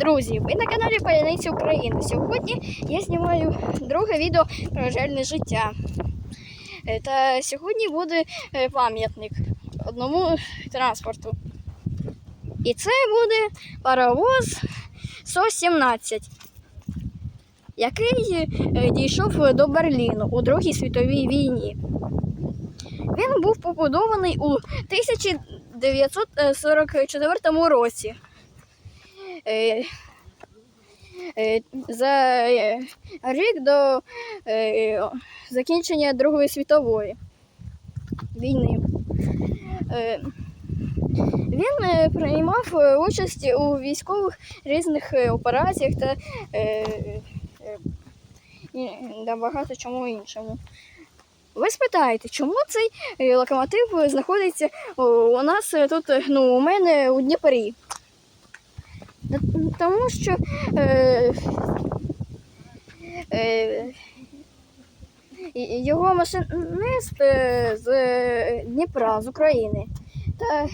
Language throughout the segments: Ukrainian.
Друзі, ви на каналі Паляниці України. Сьогодні я знімаю друге відео про жельне життя. Е, Та сьогодні буде е, пам'ятник одному транспорту. І це буде паровоз СО-17, який е, дійшов до Берліну у Другій світовій війні. Він був побудований у 1944 році. Е, е, За е, рік до закінчення Другої світової війни. Він приймав участь у військових різних операціях та, багато чому іншому. Ви спитаєте, чому цей локомотив знаходиться у нас тут, ну, у мене у Дніпрі? Тому що е, е, його машинист е, з Дніпра, з України. Та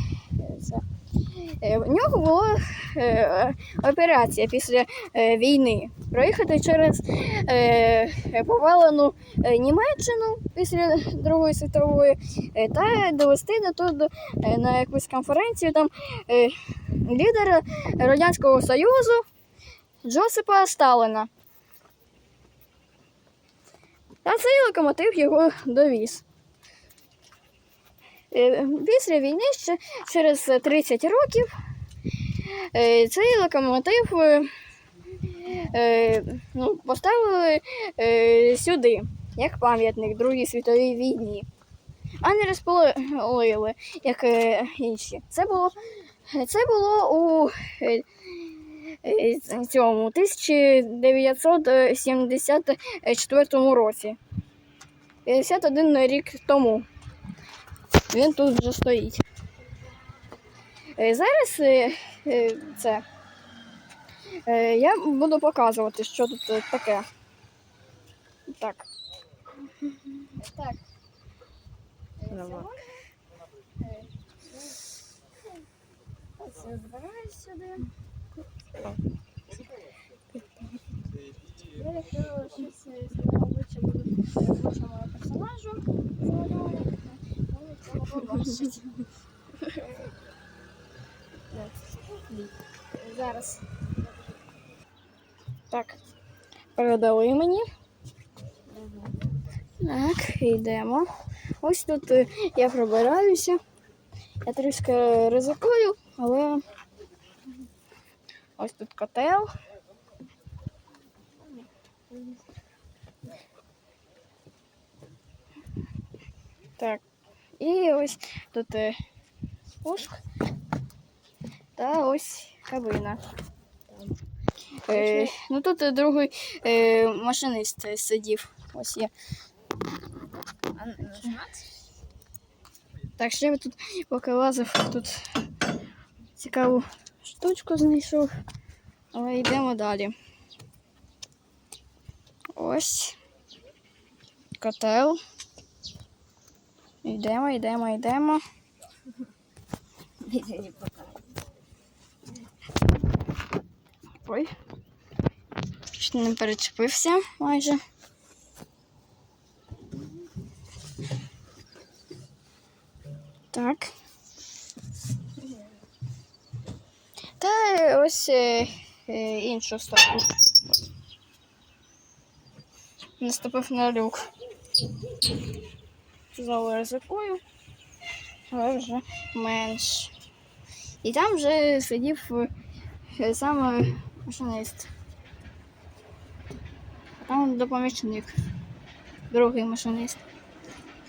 е, в нього була е, операція після війни. Проїхати через повалену Німеччину після Другої світової та довести до е, на якусь конференцію там лідера Радянського Союзу Джосипа Сталина. Та цей локомотив його довіз. Е, Після війни ще через 30 років е, цей локомотив е, е, ну, поставили е, сюди, як пам'ятник Другій світовій війні, а не розпалили, як е, інші. Це було, це було у е, е, цьому 1974 році. 51 рік тому. Він тут вже стоїть. Е, Зараз це я буду показувати, що тут таке. Так. Так. Е, Е, я збираю сюди. Я якщо щось обличчя обличчя мого персонажу ви цього. Зараз. Так. Передали мені. Так, йдемо. Ось тут я пробираюся. Я трішки ризикую, але ось тут котел. Так. І ось тут е, спуск. Та ось кабина. Е, ну тут е, другий е, машинист е, сидів. Ось є. Так, ще я тут поки лазив, тут цікаву штучку знайшов. Але йдемо далі. Ось. Котел. Йдемо, йдемо, йдемо. Ой. Чуть не перечепився майже. Так. Та ось е, е, іншу сторону. Наступив на люк. Знову ризикую, але вже менш. І там вже сидів е, саме машинист. Там допомічник. Другий машинист.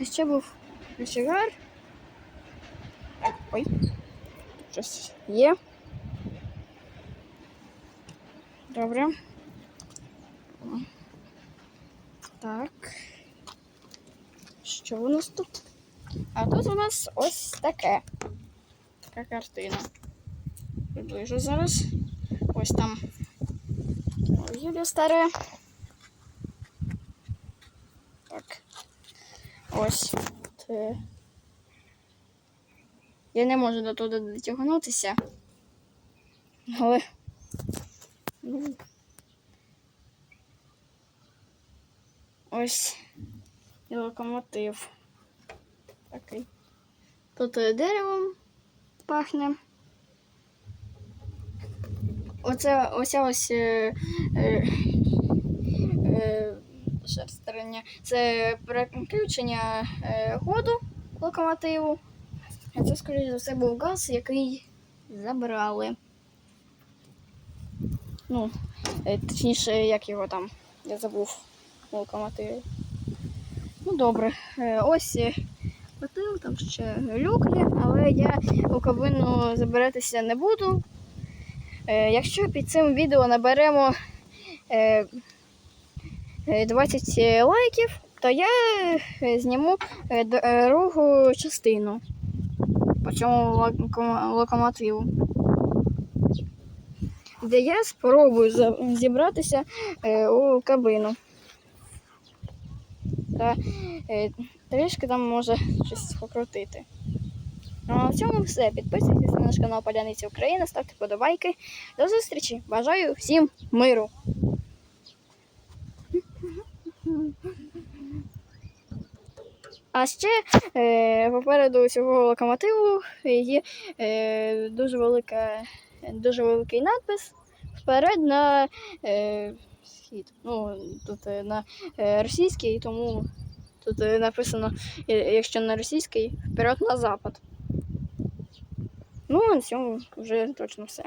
А ще був кочегар. Ой, щось є. Добре. Так. Що у нас тут? А тут у нас ось таке. Така картина. Приближу зараз. Ось там Юля старе. Так. Ось. Я не можу до туди дотягнутися. Але Ну. Ось і локомотив. Такий. Тут е, деревом пахне. Оце оця ось е, е, е, шестерня. Це переключення е, ходу локомотиву. Це, скоріше за все, був газ, який забрали. Ну, е, точніше, як його там, я забув у локомотиві. Ну, добре. Е, Ось е, там ще люк є, але я у кабину забиратися не буду. Якщо під цим відео наберемо е, е, 20 лайків, то я зніму другу частину по цьому локомо- локомотиву. Де я спробую зібратися е, у кабину. Та е, трішки там може щось покрутити. Ну, а на цьому все. Підписуйтесь на наш канал Поляниці Україна, ставте подобайки. До зустрічі! Бажаю всім миру! А ще е, попереду цього локомотиву є е, дуже, велика, дуже великий надпис вперед на е, схід. Ну, тут е, на е, російський, тому тут е, написано, якщо на російський, вперед на запад. Ну, на цьому вже точно все.